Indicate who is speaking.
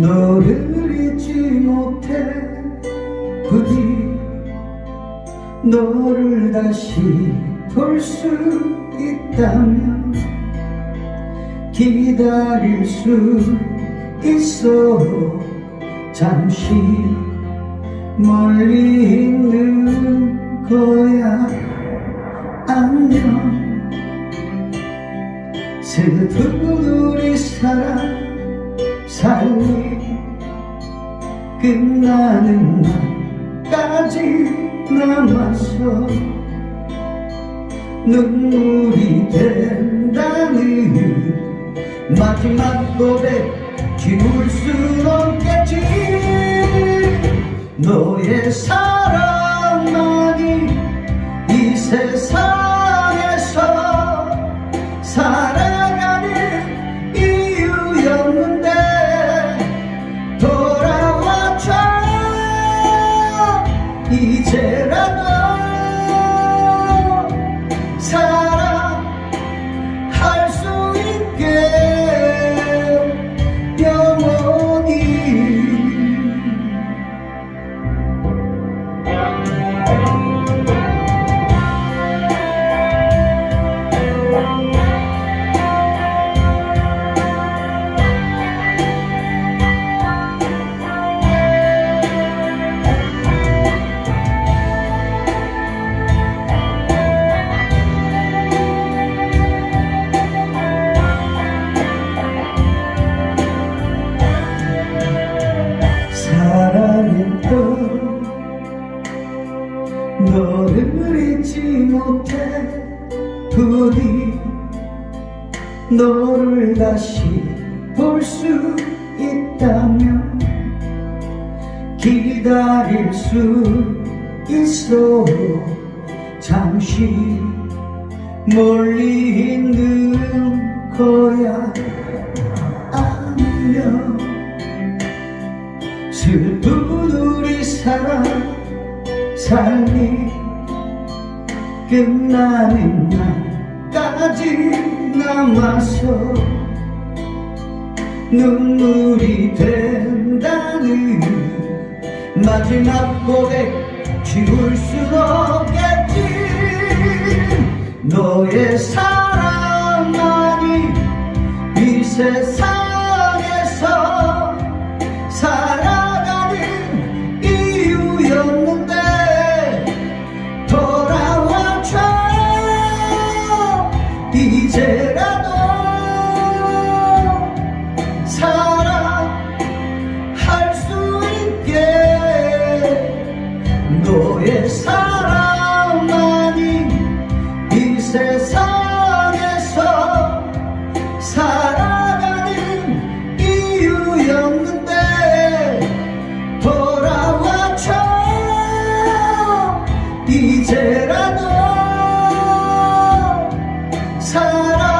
Speaker 1: 너를 잊지 못해. 부디 너를 다시 볼 수 있다면 기다릴 수 있어. 잠시 멀리 있는 거야. 안녕. 슬픈 우리 사랑 삶이 끝나는 날까지 남아서 눈물이 된다는 마지막 고백 지울 순 없겠지. 너의 사랑만 부디 너를 다시 볼 수 있다면 기다릴 수 있어. 잠시 멀리 있는 거야 안녕 슬픈 우리 사랑 삶이 끝나는 날까지 남아서 눈물이 된다는 마지막 고백 지울 순 없겠지. 너의 사랑 이제라도 사랑할 수 있게 너의 사랑만이 이 세상 사랑.